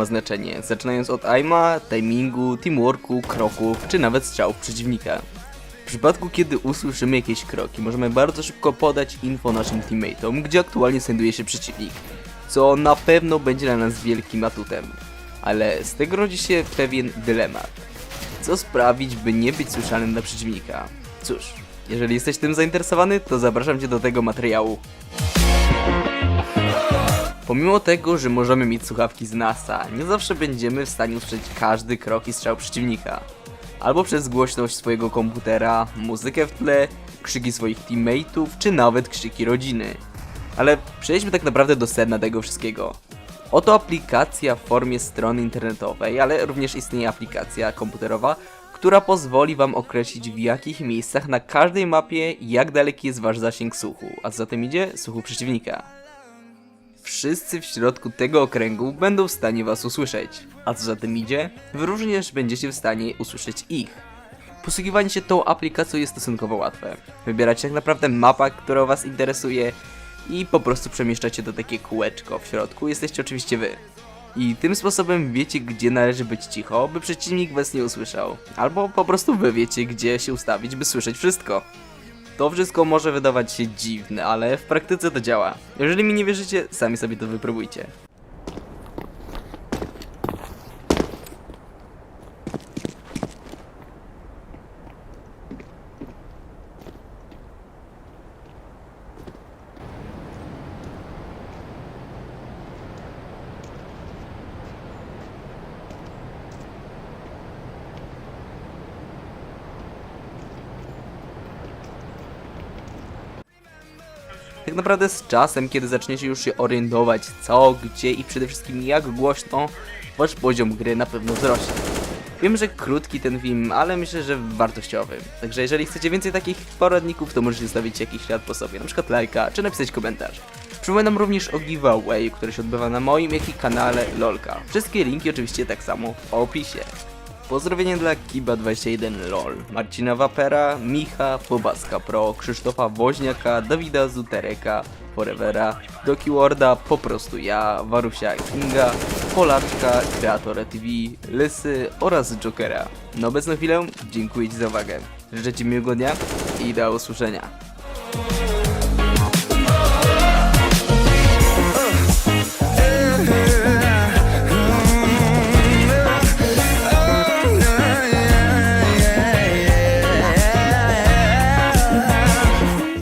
ma znaczenie, zaczynając od aima, timingu, teamworku, kroków, czy nawet strzałów przeciwnika. W przypadku kiedy usłyszymy jakieś kroki, możemy bardzo szybko podać info naszym teammateom, gdzie aktualnie znajduje się przeciwnik, co na pewno będzie dla nas wielkim atutem. Ale z tego rodzi się pewien dylemat. Co sprawić, by nie być słyszalnym dla przeciwnika? Cóż, jeżeli jesteś tym zainteresowany, to zapraszam Cię do tego materiału. Pomimo tego, że możemy mieć słuchawki z NASA, nie zawsze będziemy w stanie usłyszeć każdy krok i strzał przeciwnika. Albo przez głośność swojego komputera, muzykę w tle, krzyki swoich teammateów, czy nawet krzyki rodziny. Ale przejdźmy tak naprawdę do sedna tego wszystkiego. Oto aplikacja w formie strony internetowej, ale również istnieje aplikacja komputerowa, która pozwoli Wam określić w jakich miejscach na każdej mapie jak daleki jest Wasz zasięg słuchu, a co za tym idzie słuchu przeciwnika. Wszyscy w środku tego okręgu będą w stanie Was usłyszeć, a co za tym idzie, Wy również będziecie w stanie usłyszeć ich. Posługiwanie się tą aplikacją jest stosunkowo łatwe. Wybieracie tak naprawdę mapa, która Was interesuje i po prostu przemieszczacie do takie kółeczko w środku, jesteście oczywiście Wy. I tym sposobem wiecie, gdzie należy być cicho, by przeciwnik Was nie usłyszał. Albo po prostu Wy wiecie, gdzie się ustawić, by słyszeć wszystko. To wszystko może wydawać się dziwne, ale w praktyce to działa. Jeżeli mi nie wierzycie, sami sobie to wypróbujcie. Tak naprawdę z czasem, kiedy zaczniecie już się orientować co, gdzie i przede wszystkim jak głośno, wasz poziom gry na pewno wzrośnie. Wiem, że krótki ten film, ale myślę, że wartościowy. Także jeżeli chcecie więcej takich poradników, to możecie zostawić jakiś ślad po sobie, przykład lajka, czy napisać komentarz. Przypominam również o giveaway, który się odbywa na moim, jak i kanale LOLka. Wszystkie linki oczywiście tak samo w opisie. Pozdrowienie dla Kiba21LOL, Marcina Wapera, Micha, Fobaska Pro, Krzysztofa Woźniaka, Dawida Zutereka, Forevera, Doki Warda, po prostu ja, Warusia Kinga, Polaczka, Kreatora TV, Lysy oraz Jokera. Na obecną chwilę dziękuję Ci za uwagę. Życzę Ci miłego dnia i do usłyszenia.